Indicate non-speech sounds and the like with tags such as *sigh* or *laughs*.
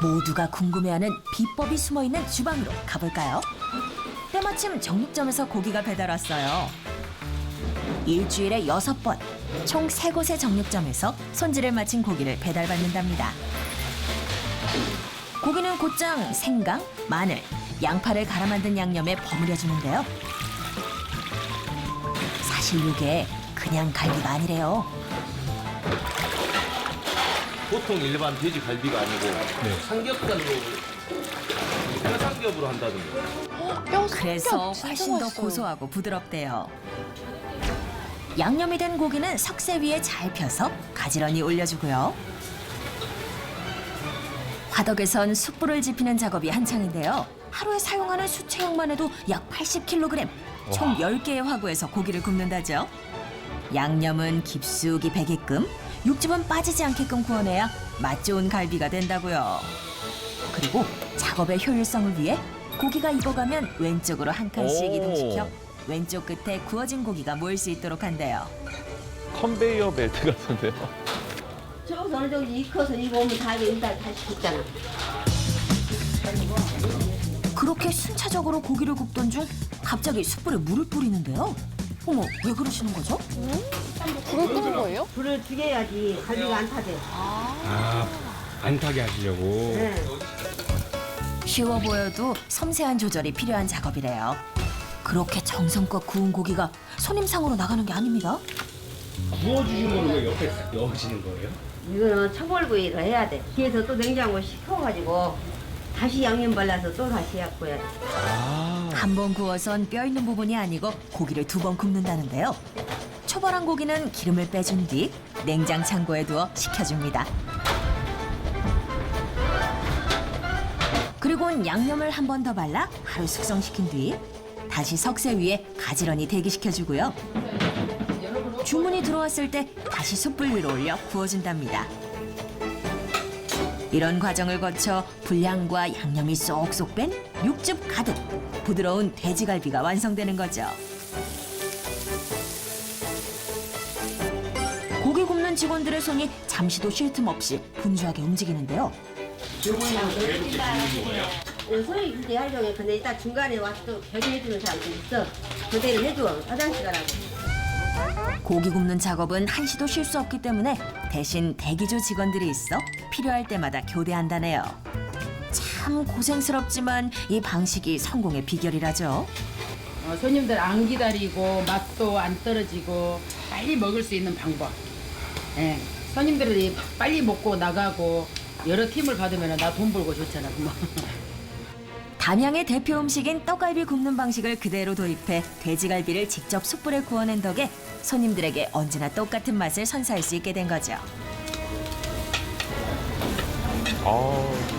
모두가 궁금해하는 비법이 숨어있는 주방으로 가볼까요? 때마침 정육점에서 고기가 배달 왔어요. 일주일에 여섯 번, 총 세 곳의 정육점에서 손질을 마친 고기를 배달받는답니다. 고기는 곧장 생강, 마늘, 양파를 갈아 만든 양념에 버무려 주는데요. 사실 이게 그냥 갈비가 아니래요. 보통 일반 돼지 갈비가 아니고 삼겹살로 뼈삼겹으로 한다든가. 뼈 그래서 삼겹 훨씬 더. 고소하고 부드럽대요. 양념이 된 고기는 석쇠 위에 잘 펴서 가지런히 올려주고요. 화덕에선 숯불을 지피는 작업이 한창인데요. 하루에 사용하는 수채역만 해도 약 80kg, 총 10개의 화구에서 고기를 굽는다죠. 양념은 깊숙이 배게끔, 육즙은 빠지지 않게끔 구워내야 맛 좋은 갈비가 된다고요. 그리고 작업의 효율성을 위해 고기가 익어가면 왼쪽으로 한 칸씩 오. 이동시켜 왼쪽 끝에 구워진 고기가 모일 수 있도록 한대요. 컨베이어 벨트 같은데요. 저기서 어느 정도 익어서 이거 오면 다 일단 다시 굽잖아. 그렇게 순차적으로 고기를 굽던 중 갑자기 숯불에 물을 뿌리는데요. 어머, 왜 그러시는 거죠? 불을 끄는 거예요? 불을 죽여야지 갈비가 안 타대. 아, 안 타게 하시려고. 네. 쉬워 보여도 섬세한 조절이 필요한 작업이래요. 그렇게 정성껏 구운 고기가 손님상으로 나가는 게 아닙니다. 구워주신 거를 왜 옆에 넣으시는 거예요? 이거는 초벌구이를 해야 돼. 뒤에서 또 냉장고 식혀가지고 다시 양념 발라서 또 다시 해갖고야 돼. 한 번 구워선 뼈 있는 부분이 아니고 고기를 두 번 굽는다는데요. 초벌한 고기는 기름을 빼준 뒤 냉장 창고에 두어 식혀줍니다. 그리고 양념을 한 번 더 발라 하루 숙성시킨 뒤 다시 석쇠 위에 가지런히 대기시켜주고요. 주문이 들어왔을 때 다시 숯불 위로 올려 구워준답니다. 이런 과정을 거쳐 분량과 양념이 쏙쏙 뺀 육즙 가득 부드러운 돼지갈비가 완성되는 거죠. 고기 굽는 직원들의 손이 잠시도 쉴 틈 없이 분주하게 움직이는데요. 소리 이제 하려고 해. 근데 이따 중간에 와서 또 결의해주는 사람도 있어. 교대를 해줘. 화장실 가라고. 고기 굽는 작업은 한시도 쉴 수 없기 때문에 대신 대기조 직원들이 있어 필요할 때마다 교대한다네요. 참 고생스럽지만 이 방식이 성공의 비결이라죠. 어, 손님들 안 기다리고 맛도 안 떨어지고 빨리 먹을 수 있는 방법. 예. 손님들이 빨리 먹고 나가고 여러 팀을 받으면 나 돈 벌고 좋잖아. 뭐. *laughs* 담양의 대표 음식인 떡갈비 굽는 방식을 그대로 도입해 돼지갈비를 직접 숯불에 구워낸 덕에 손님들에게 언제나 똑같은 맛을 선사할 수 있게 된 거죠. 아,